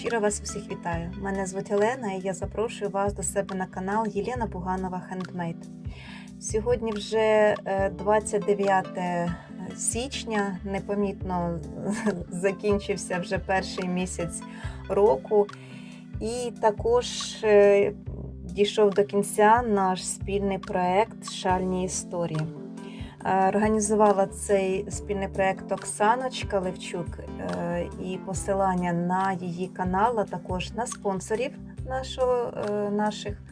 Щиро вас всіх вітаю. Мене звуть Олена і я запрошую вас до себе на канал Єлена Буганова Хендмейд. Сьогодні вже е, 29 січня, непомітно закінчився вже перший місяць року, і також е, дійшов до кінця наш спільний проект Шальні історії. Е, Організувала цей спільний проект Оксаночка Левчук е, і посилання на її канал, а також на спонсорів нашого, е, наших,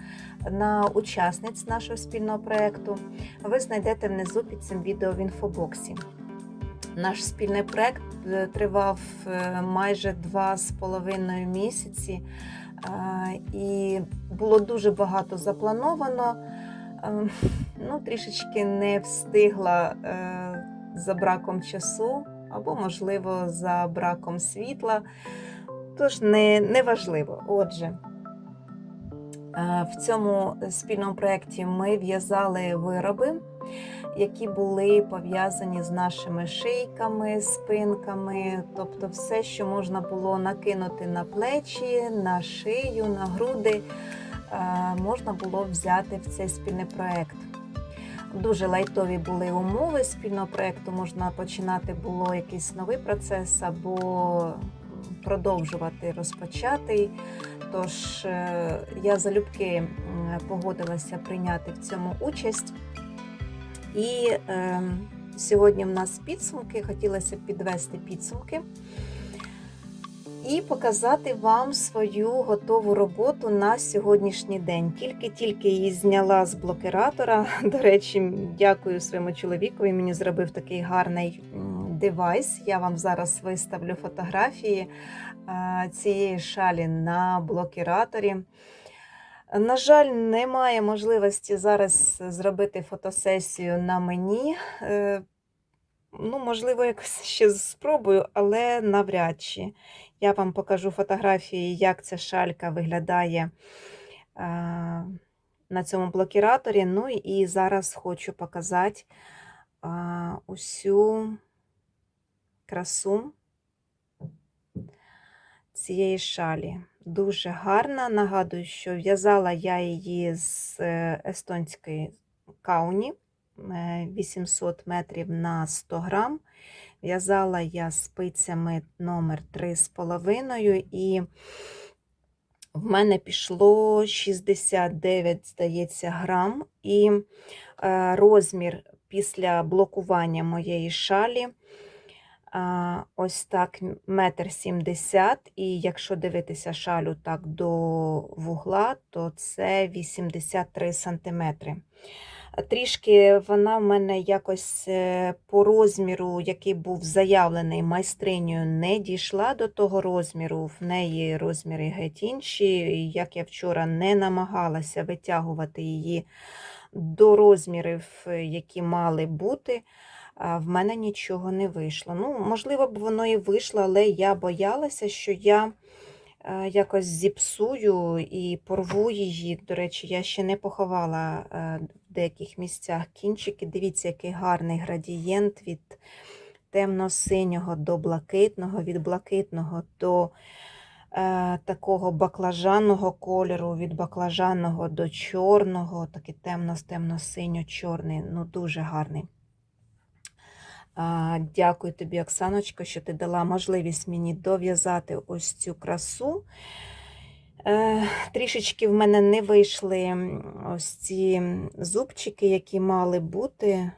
на учасниць нашого спільного проекту. Ви знайдете внизу під цим відео в інфобоксі. Наш спільний проект тривав майже два з половиною місяці, і було дуже багато заплановано. Е, ну, трішечки не встигла е, за браком часу, або, можливо, за браком світла. Тож не, не важливо. Отже, е, в цьому спільному проєкті ми в'язали вироби, які були пов'язані з нашими шийками, спинками, тобто все, що можна було накинути на плечі, на шию, на груди можна було взяти в цей спільний проект. Дуже лайтові були умови спільного проекту. Можна починати було якийсь новий процес або продовжувати розпочатий. Тож е, я залюбки погодилася прийняти в цьому участь. І е, сьогодні в нас підсумки. Хотілося підвести підсумки і показати вам свою готову роботу на сьогоднішній день. Тільки-тільки її зняла з блокиратора. До речі, дякую своєму чоловікові. Мені зробив такий гарний девайс. Я вам зараз виставлю фотографії е, цієї шалі на блокіраторі. На жаль, немає можливості зараз зробити фотосесію на мені. Ну, можливо, якось ще спробую, але навряд чи. Я вам покажу фотографії, як ця шалька виглядає на цьому блокіраторі. Ну і зараз хочу показати усю красу цієї шалі. Дуже гарна. Нагадую, що в'язала я її з е, естонської кауні 800 метрів на 100 грам. В'язала я спицями номер 3,5 і в мене пішло 69, здається, грам. І е, розмір після блокування моєї шалі ось так метр сімдесят, і якщо дивитися шалю так до вугла, то це 83 сантиметри. Трішки вона в мене якось е, по розміру, який був заявлений майстринею, не дійшла до того розміру. В неї розміри геть інші. Як я вчора не намагалася витягувати її до розмірів, е, які мали бути, в мене нічого не вийшло. Ну, можливо б воно і вийшло, але я боялася, що я якось зіпсую і порву її. До речі, я ще не поховала е, в деяких місцях кінчики. Дивіться, який гарний градієнт від темно-синього до блакитного, від блакитного до е, такого баклажанного кольору, від баклажанного до чорного, такий темно-темно-синьо-чорний, ну дуже гарний. Дякую тобі, Оксаночко, що ти дала можливість мені дов'язати ось цю красу. Е, Трішечки в мене не вийшли ось ці зубчики, які мали бути.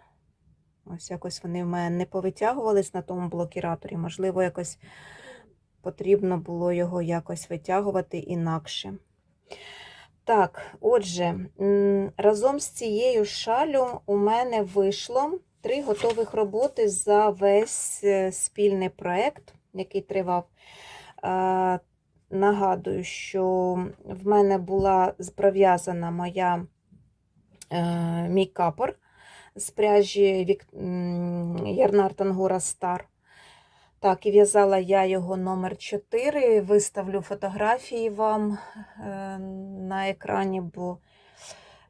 Ось якось вони в мене не повитягувались на тому блокіраторі. Можливо, якось потрібно було його якось витягувати інакше. Так, отже, разом з цією шалю у мене вийшло три готових роботи за весь е, спільний проект, який тривав. Е, Нагадую, що в мене була пров'язана моя е, мій капор з пряжі Вік... Ярнар Тангора Стар. Так, і в'язала я його номер 4. Виставлю фотографії вам на екрані, бо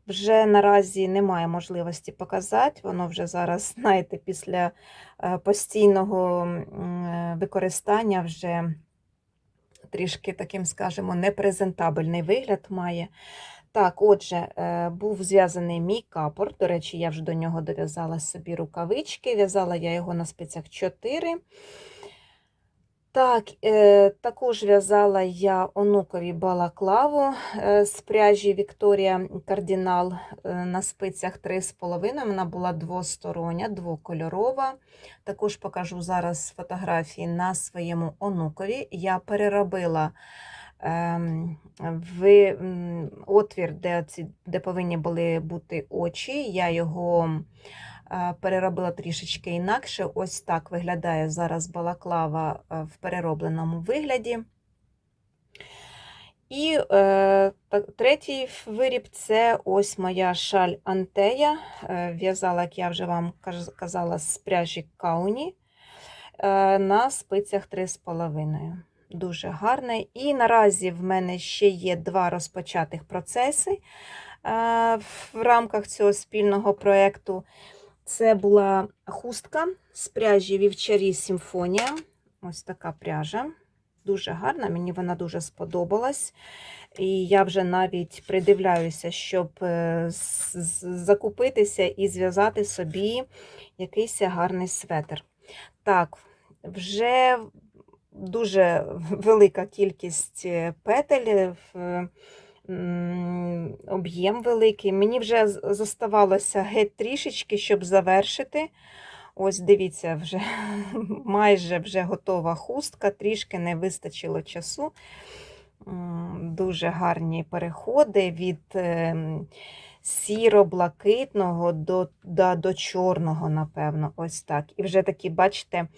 вже наразі немає можливості показати. Воно вже зараз, знаєте, після е, постійного е, використання вже трішки таким, скажімо, непрезентабельний вигляд має. Так, отже, е, був зв'язаний мій капор. До речі, я вже до нього дов'язала собі рукавички. В'язала я його на спицях 4. Так, е, також в'язала я онукові балаклаву е, з пряжі Вікторія Кардінал е, на спицях 3,5. Вона була двостороння, двокольорова. Також покажу зараз фотографії на своєму онукові. Я переробила ем, в отвір, де, ці, де повинні були бути очі. Я його переробила трішечки інакше. Ось так виглядає зараз балаклава е, в переробленому вигляді. І е, третій виріб це ось моя шаль Антея. Е, в'язала, як я вже вам казала, з пряжі Кауні е, на спицях 3,5. Дуже гарний. І наразі в мене ще є два розпочатих процеси е, в рамках цього спільного проєкту. Це була хустка з пряжі Вівчарі Сімфонія. Ось така пряжа. Дуже гарна, мені вона дуже сподобалась. І я вже навіть придивляюся, щоб е, закупитися і зв'язати собі якийсь гарний светр. Так, вже дуже велика кількість петель, е, об'єм великий. Мені вже зоставалося геть трішечки, щоб завершити. Ось дивіться, вже майже вже готова хустка, трішки не вистачило часу. Дуже гарні переходи від ем, сіро-блакитного до, до, до чорного, напевно, ось так. І вже такі, бачите,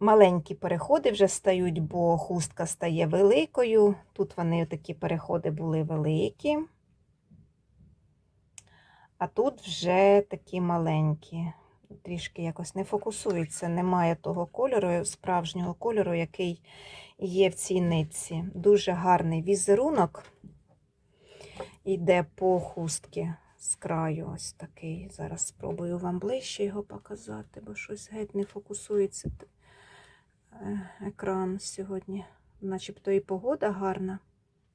маленькі переходи вже стають, бо хустка стає великою. Тут вони такі переходи були великі. А тут вже такі маленькі. Трішки якось не фокусується, немає того кольору, справжнього кольору, який є в цій нитці. Дуже гарний візерунок йде по хустки з краю. Ось такий. Зараз спробую вам ближче його показати, бо щось геть не фокусується е, екран сьогодні. Начебто і погода гарна.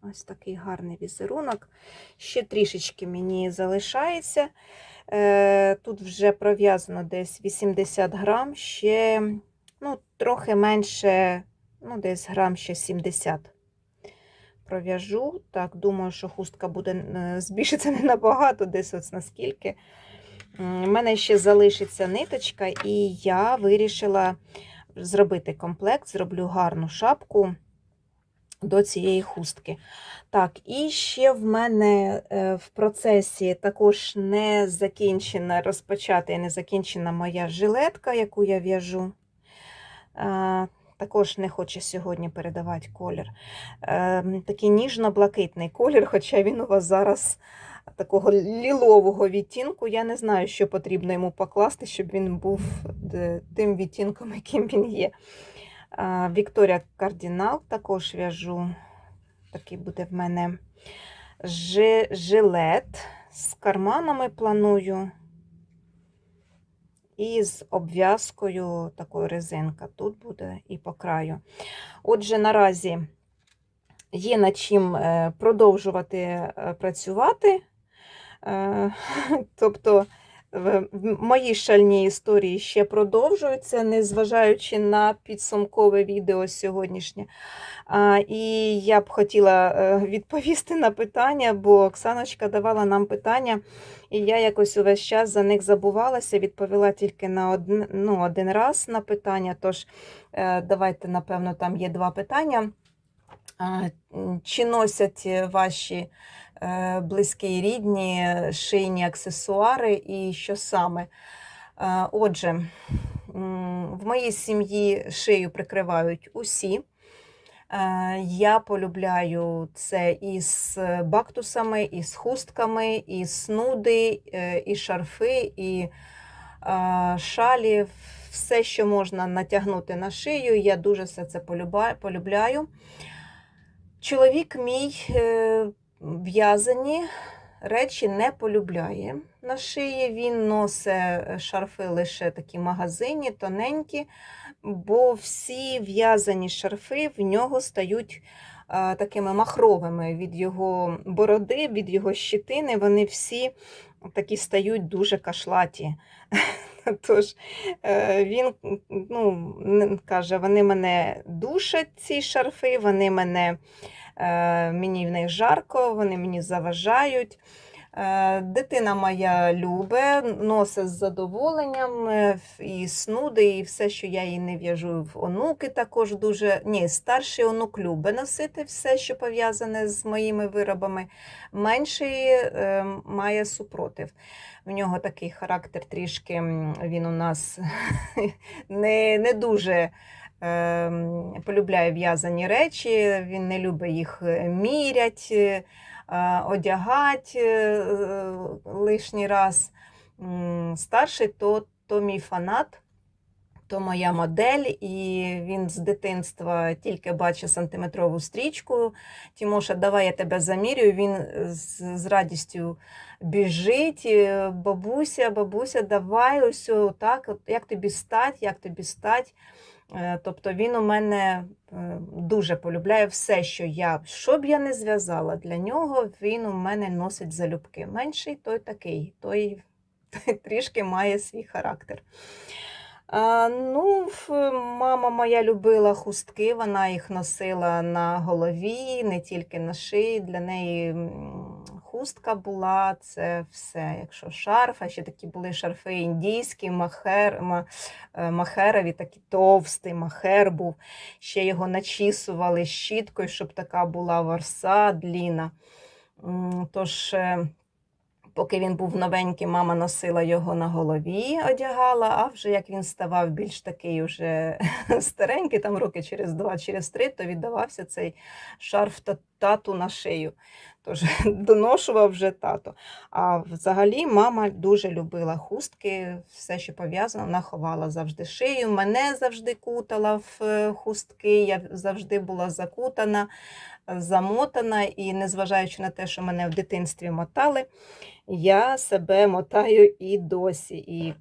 Ось такий гарний візерунок. Ще трішечки мені залишається. Е, Тут вже пров'язано десь 80 грам, ще ну, трохи менше, ну, десь грам ще 70 пров'яжу. Так, думаю, що хустка буде е, збільшиться не набагато, десь ось наскільки. У мене ще залишиться ниточка, і я вирішила зробити комплект, зроблю гарну шапку до цієї хустки. Так, і ще в мене е, в процесі також не закінчена, розпочата і не закінчена моя жилетка, яку я в'яжу. Також не хоче сьогодні передавати колір. Е, Такий ніжно-блакитний колір, хоча він у вас зараз такого лілового відтінку. Я не знаю, що потрібно йому покласти, щоб він був е, тим відтінком, яким він є. Вікторія Кардінал також в'яжу. Такий буде в мене жи- жилет з карманами планую. І з обв'язкою такою резинка тут буде і по краю. Отже, наразі є над чим е, продовжувати е, працювати. Е, Тобто мої шальні історії ще продовжуються, незважаючи на підсумкове відео сьогоднішнє. І я б хотіла е, відповісти на питання, бо Оксаночка давала нам питання, і я якось увесь час за них забувалася, відповіла тільки на один, ну, один раз на питання. Тож е, давайте, напевно, там є два питання. Чи носять ваші близькі і рідні шийні аксесуари і що саме? Е, Отже, в моїй сім'ї шию прикривають усі. Е, Я полюбляю це із бактусами, і з хустками, і снуди, е, і шарфи, і е, шалі. Все, що можна натягнути на шию, я дуже все це полюбляю. Чоловік мій е, в'язані речі не полюбляє на шиї. Він носить шарфи лише такі магазині, тоненькі, бо всі в'язані шарфи в нього стають а, такими махровими від його бороди, від його щитини. Вони всі такі стають дуже кашлаті. Тож е, він ну, каже, вони мене душать, ці шарфи, вони мене, е, мені в них жарко, вони мені заважають. Е, Дитина моя любе, носить з задоволенням е, і снуди, і все, що я їй не в'яжу. Онуки також дуже. Ні, старший онук любить носити все, що пов'язане з моїми виробами. Менший е, має супротив. В нього такий характер трішки, він у нас не, не дуже е, полюбляє в'язані речі, він не любить їх е, мірять, е, одягати е, лишній раз. Старший то, то мій фанат. То моя модель, і він з дитинства тільки бачить сантиметрову стрічку. Тімоша, давай я тебе замірюю. Він з, з радістю біжить. Бабуся, бабуся, давай ось так, як тобі стать, як тобі стать. Е, Тобто він у мене е, дуже полюбляє все, що я, що б я не зв'язала для нього, він у мене носить залюбки. Менший той такий, той, трішки має свій характер. А, ну, мама моя любила хустки, вона їх носила на голові, не тільки на шиї. Для неї хустка була, це все. Якщо шарф, а ще такі були шарфи індійські, махер, е, махерові, такий товстий махер був. Ще його начісували щіткою, щоб така була ворса дліна. Тож. е, Поки він був новенький, мама носила його на голові, одягала, а вже як він ставав більш такий уже старенький, там роки через два, через три, то віддавався цей шарф тату на шию. Тож доношував вже тато. А взагалі мама дуже любила хустки, все, що пов'язано, вона ховала завжди шию. Мене завжди кутала в е, хустки, я завжди була закутана, замотана, і незважаючи на те, що мене в дитинстві мотали, я себе мотаю і досі. І,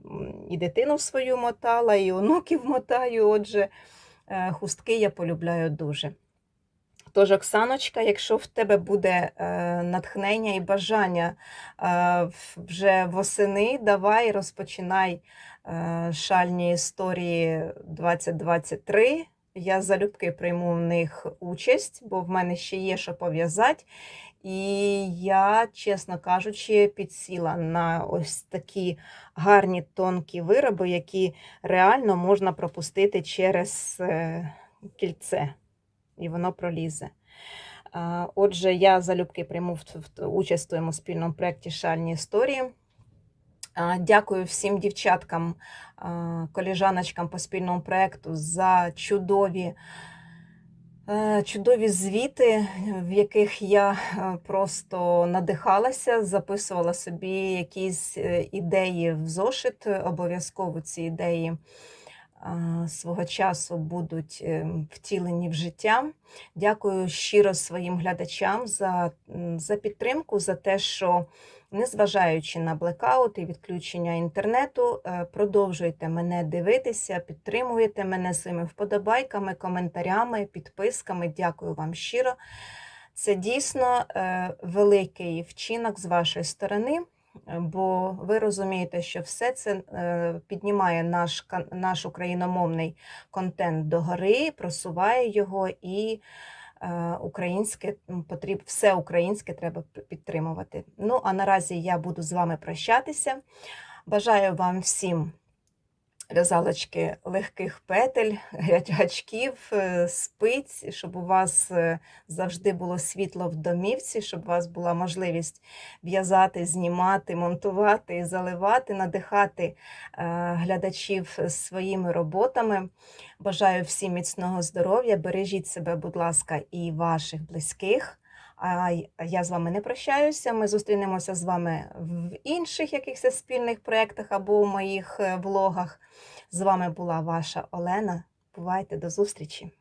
і дитину свою мотала, і онуків мотаю. Отже, е, хустки я полюбляю дуже. Тож, Оксаночка, якщо в тебе буде е, натхнення і бажання е, вже восени, давай розпочинай е, шальні історії 2023. Я залюбки прийму в них участь, бо в мене ще є що пов'язати. І я, чесно кажучи, підсіла на ось такі гарні тонкі вироби, які реально можна пропустити через кільце, і воно пролізе. Отже, я залюбки прийму участь в твоєму спільному проєкті Шальні історії. Дякую всім дівчаткам, коліжаночкам по спільному проєкту за чудові, е, чудові звіти, в яких я е, просто надихалася, записувала собі якісь е, ідеї в зошит. Обов'язково ці ідеї свого часу будуть е, втілені в життя. Дякую щиро своїм глядачам за, за підтримку, за те, що, незважаючи на блекаут і відключення інтернету, е, продовжуєте мене дивитися, підтримуєте мене своїми вподобайками, коментарями, підписками. Дякую вам щиро. Це дійсно е, великий вчинок з вашої сторони. Бо ви розумієте, що все це е, піднімає наш, наш україномовний контент догори, просуває його і е, українське потріб, все українське треба підтримувати. Ну а наразі я буду з вами прощатися. Бажаю вам всім в'язалочки легких петель, гачків, е, спиць, щоб у вас е, завжди було світло в домівці, щоб у вас була можливість в'язати, знімати, монтувати, заливати, надихати е, глядачів своїми роботами. Бажаю всім міцного здоров'я, бережіть себе, будь ласка, і ваших близьких. А я з вами не прощаюся. Ми зустрінемося з вами в інших якихось спільних проєктах або в моїх е, влогах. З вами була ваша Олена. Бувайте до зустрічі!